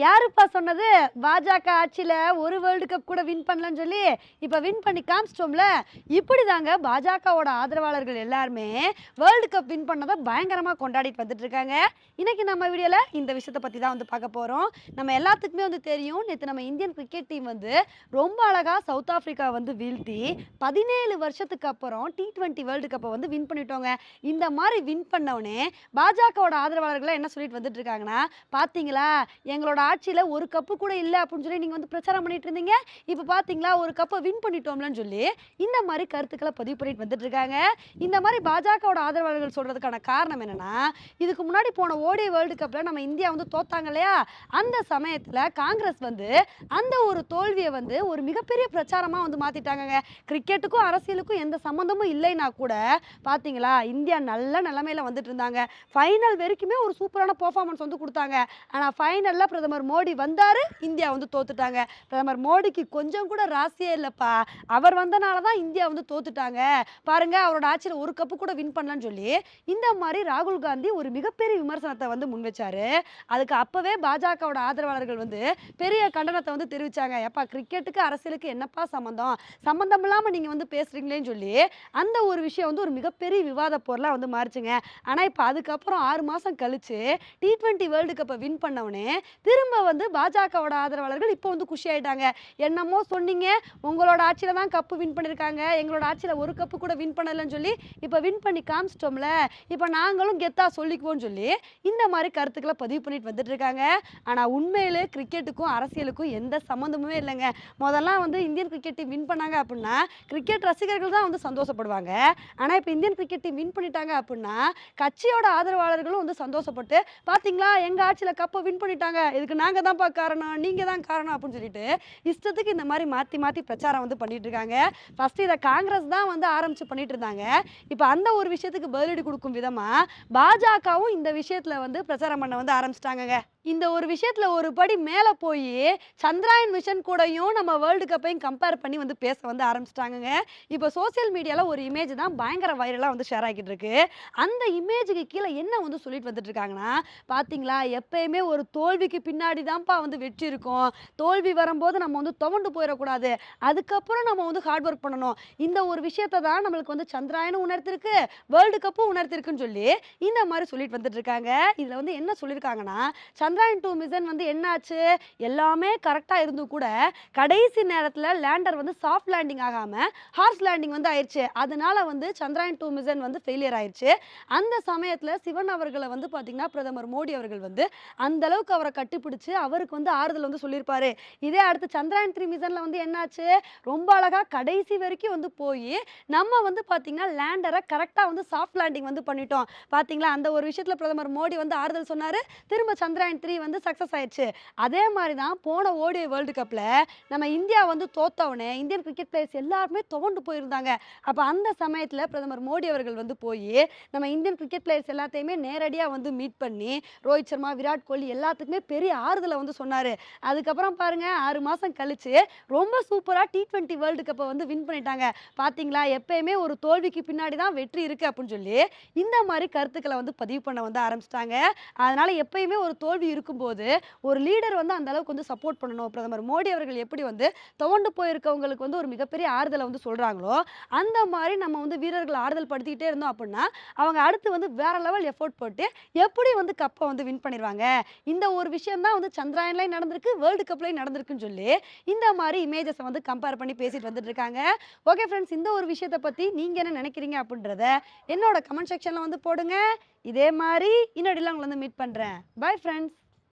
யாருப்பா சொன்னது? பாஜக ஆட்சியில் ஒரு வேர்ல்டு கப் கூட வின் பண்ணலன்னு சொல்லி இப்போ வின் பண்ணி காமிச்சிட்டோம்ல. இப்படி தாங்க பாஜகவோட ஆதரவாளர்கள் எல்லாருமே வேர்ல்டு கப் வின் பண்ணதை பயங்கரமாக கொண்டாடிட்டு வந்துட்டு இருக்காங்க. இன்னைக்கு நம்ம வீடியோவில் இந்த விஷயத்தை பற்றி தான் வந்து பார்க்க போகிறோம் நம்ம எல்லாத்துக்குமே வந்து தெரியும். நேற்று நம்ம இந்தியன் கிரிக்கெட் டீம் வந்து ரொம்ப அழகாக சவுத் ஆஃப்ரிக்கா வந்து வீழ்த்தி பதினேழு வருஷத்துக்கு அப்புறம் டி ட்வெண்ட்டி வேர்ல்டு கப்பை வந்து வின் பண்ணிட்டோங்க. இந்த மாதிரி வின் பண்ணவுடனே பாஜகவோட ஆதரவாளர்கள் என்ன சொல்லிட்டு வந்துட்டு இருக்காங்கன்னா பார்த்தீங்களா எங்களோட ஆட்சியில் ஒரு கப்பு கூட இல்லை அப்படின்னு சொல்லி நீங்கள் வந்து பிரச்சாரம் பண்ணிட்டு இருந்தீங்க. இப்போ பார்த்தீங்களா ஒரு கப்பை வின் பண்ணிட்டோம்லன்னு சொல்லி இந்த மாதிரி கருத்துக்களை பதிவு பண்ணிட்டு வந்துட்டு இருக்காங்க. இந்த மாதிரி பாஜகவோட ஆதரவாளர்கள் சொல்கிறதுக்கான காரணம் என்னென்னா இதுக்கு முன்னாடி போன ஓடி வேர்ல்டு கப்பில் நம்ம இந்தியா வந்து தோத்தாங்க இல்லையா? அந்த சமயத்தில் காங்கிரஸ் வந்து அந்த ஒரு தோல்வியை வந்து ஒரு மிகப்பெரிய பிரச்சாரமாக வந்து மாற்றிட்டாங்கங்க கிரிக்கெட்டுக்கும் அரசியலுக்கும் எந்த சம்மந்தமும் இல்லைன்னா கூட பார்த்தீங்களா இந்தியா நல்ல நிலமையில் வந்துட்டு இருந்தாங்க. ஃபைனல் வரைக்குமே ஒரு சூப்பரான பர்ஃபார்மன்ஸ் வந்து கொடுத்தாங்க. ஆனால் ஃபைனலில் பிரதமர் மோடி வந்தார் இந்தியா வந்து தோத்துட்டாங்க. பிரதமர் மோடிக்கு கொஞ்சம் கூட ராசியே இல்லைப்பா. அவர் வந்தனால தான் இந்தியா வந்து தோத்துட்டாங்க. பாருங்க அவரோட ஆட்சியில் ஒரு கப்பு கூட வின் பண்ணலன்னு சொல்லி இந்த மாதிரி ராகுல் காந்தி ஒரு மிகப்பெரிய விமர்சனத்தை வந்து முன் வச்சாரு. அதுக்கு அப்பவே பாஜகவோட ஆதரவாளர்கள் வந்து பெரிய கண்டனத்தை வந்து தெரிவிச்சாங்க. எப்பா கிரிக்கெட்டுக்கு அரசியலுக்கு என்னப்பா சம்மந்தம் சம்மந்தம் இல்லாமல் நீங்கள் வந்து பேசுறீங்களேன்னு சொல்லி அந்த ஒரு விஷயம் வந்து ஒரு மிகப்பெரிய விவாத பொருளாக வந்து மாறிச்சுங்க. ஆனால் இப்போ அதுக்கப்புறம் ஆறு மாதம் கழிச்சு டி டுவெண்ட்டி வேர்ல்டு கப்பை வின் பண்ணவனே திரும்ப வந்து பாஜகவோட ஆதரவாளர்கள் இப்போ வந்து குஷி ஆயிட்டாங்க என்னமோ சொன்னீங்க உங்களோட ஆட்சியில் தான் கப்பு வின் பண்ணியிருக்காங்க எங்களோட ஆட்சியில் ஒரு கப்பு கூட வின் பண்ணலைன்னு சொல்லி இப்போ வின் பண்ணி காமிச்சிட்டோம்ல இப்போ நாங்களும் கெத்தா சொல்லிக்குவோம்னு சொல்லி இந்த மாதிரி கருத்துக்களை பதிவு பண்ணிட்டு வந்துட்டு இருக்காங்க ஆனால் உண்மையிலே கிரிக்கெட்டுக்கும் அரசியலுக்கும் எந்த சம்மந்தமுமே இல்லைங்க. முதல்லாம் வந்து இந்தியன் கிரிக்கெட் டீம் வின் பண்ணாங்க அப்படின்னா கிரிக்கெட் ரசிகர்கள் தான் வந்து சந்தோஷப்படுவாங்க. ஆனால் இப்போ இந்தியன் கிரிக்கெட் டீம் வின் பண்ணிட்டாங்க அப்படின்னா கட்சியோட ஆதரவாளர்களும் வந்து சந்தோஷப்பட்டு பார்த்தீங்களா எங்கள் ஆட்சியில் கப்பை வின் பண்ணிட்டாங்க. இதுக்கு நாங்கள் தான்ப்பா காரணம். நீங்கள் தான் காரணம் அப்படின்னு சொல்லிட்டு இஷ்டத்துக்கு இந்த மாதிரி மாற்றி மாற்றி பிரச்சாரம் வந்து பண்ணிட்டு இருக்காங்க. ஃபஸ்ட்டு இதை காங்கிரஸ் தான் வந்து ஆரம்பித்து பண்ணிட்டு இருந்தாங்க. இப்போ அந்த ஒரு விஷயத்துக்கு பதிலடி கொடுக்கும் விதமாக பாஜகவும் இந்த விஷயத்தில் வந்து பிரச்சாரம் பண்ண வந்து ஆரம்பிச்சிட்டாங்கங்க. இந்த ஒரு விஷயத்துல ஒரு படி மேலே போய் சந்திராயன் மிஷன் கூடயும் நம்ம வேர்ல்டு கப்பையும் கம்பேர் பண்ணி வந்து பேச வந்து ஆரம்பிச்சிட்டாங்கங்க. இப்போ சோஷியல் மீடியாவில் ஒரு இமேஜ் தான் பயங்கர வைரலாக வந்து ஷேர் ஆகிட்டு இருக்கு. அந்த இமேஜுக்கு கீழே என்ன வந்து சொல்லிட்டு வந்துட்டு இருக்காங்கன்னா பார்த்தீங்களா எப்பயுமே ஒரு தோல்விக்கு பின்னாடி தான்ப்பா வந்து வெற்றி இருக்கும். தோல்வி வரும்போது நம்ம வந்து துவண்டு போயிடக்கூடாது. அதுக்கப்புறம் நம்ம வந்து ஹார்ட் ஒர்க் பண்ணணும். இந்த ஒரு விஷயத்தை தான் நம்மளுக்கு வந்து சந்திராயனும் உணர்த்திருக்கு வேர்ல்டு கப்பும் உணர்த்திருக்குன்னு சொல்லி இந்த மாதிரி சொல்லிட்டு வந்துட்டு இருக்காங்க. இதில் வந்து என்ன சொல்லியிருக்காங்கன்னா சந்திராயன் டூ மிஷன் வந்து என்னாச்சு? எல்லாமே கரெக்டாக இருந்தும் கூட கடைசி நேரத்தில் லேண்டர் வந்து சாஃப்ட் லேண்டிங் ஆகாமல் ஹார்ஸ் லேண்டிங் வந்து ஆயிடுச்சு அதனால வந்து சந்திராயன் டூ மிஷன் வந்து ஃபெயிலியர் ஆயிடுச்சு அந்த சமயத்தில் சிவன் அவர்களை வந்து பார்த்தீங்கன்னா பிரதமர் மோடி அவர்கள் வந்து அந்த அளவுக்கு அவரை கட்டிப்பிடிச்சு அவருக்கு வந்து ஆறுதல் வந்து சொல்லியிருப்பாரு. இதே அடுத்து சந்திராயன் த்ரீ மிஷனில் வந்து என்னாச்சு? ரொம்ப அழகாக கடைசி வரைக்கும் வந்து போய் நம்ம வந்து பார்த்தீங்கன்னா லேண்டரை கரெக்டாக வந்து சாஃப்ட் லேண்டிங் வந்து பண்ணிட்டோம். பார்த்தீங்களா அந்த ஒரு விஷயத்தில் பிரதமர் மோடி வந்து ஆறுதல் சொன்னார். திரும்ப சந்திராயன் த்ரீ வந்து சக்ஸஸ் ஆயிடுச்சு. அதே மாதிரி தான் போன ஓடிஐ வேர்ல்டு கப்பில் நம்ம இந்தியா வந்து தோத்தவுடனே இந்தியன் கிரிக்கெட் பிளேயர்ஸ் எல்லாருமே துவண்டு போயிருந்தாங்க. அப்போ அந்த சமயத்தில் பிரதமர் மோடி அவர்கள் வந்து போய் நம்ம இந்தியன் கிரிக்கெட் பிளேயர்ஸ் எல்லாத்தையுமே நேரடியாக வந்து மீட் பண்ணி ரோஹித் சர்மா விராட் கோலி எல்லாத்துக்குமே பெரிய ஆறுதலை வந்து சொன்னார். அதுக்கப்புறம் பாருங்கள் ஆறு மாதம் கழித்து ரொம்ப சூப்பராக டி ட்வெண்ட்டி வேர்ல்டு கப்பை வந்து வின் பண்ணிட்டாங்க. பார்த்தீங்களா எப்பயுமே ஒரு தோல்விக்கு பின்னாடி தான் வெற்றி இருக்குது அப்படின்னு சொல்லி இந்த மாதிரி கருத்துக்களை வந்து பதிவு பண்ண வந்து ஆரம்பிச்சிட்டாங்க. அதனால் எப்பயுமே ஒரு தோல்வி இருக்கும்போது ஒரு லீடர் வந்து அந்த அளவுக்கு வந்து சப்போர்ட் பண்ணணும். பிரதமர் மோடி அவர்கள் எப்படி வந்து துவண்டு போயிருக்கவங்களுக்கு வந்து ஒரு மிகப்பெரிய ஆறுதலை வந்து சொல்கிறாங்களோ அந்த மாதிரி நம்ம வந்து வீரர்களை ஆறுதல் படுத்திக்கிட்டே இருந்தோம் அப்படின்னா அவங்க அடுத்து வந்து வேற லெவல் எஃபோர்ட் போட்டு எப்படி வந்து கப்பை வந்து வின் பண்ணிடுவாங்க இந்த ஒரு விஷயம் தான் வந்து சந்திராயன்லையும் நடந்திருக்கு வேர்ல்டு கப்லையும் நடந்திருக்குன்னு சொல்லி இந்த மாதிரி இமேஜஸை வந்து கம்பேர் பண்ணி பேசிட்டு வந்துட்டு இருக்காங்க. ஓகே ஃப்ரெண்ட்ஸ் இந்த ஒரு விஷயத்தை பற்றி நீங்கள் என்ன நினைக்கிறீங்க அப்படின்றத என்னோட கமெண்ட் செக்ஷனில் வந்து போடுங்க. இதே மாதிரி இன்னொடிலாம் உங்களை வந்து மீட் பண்ணுறேன் பாய் ஃப்ரெண்ட்ஸ்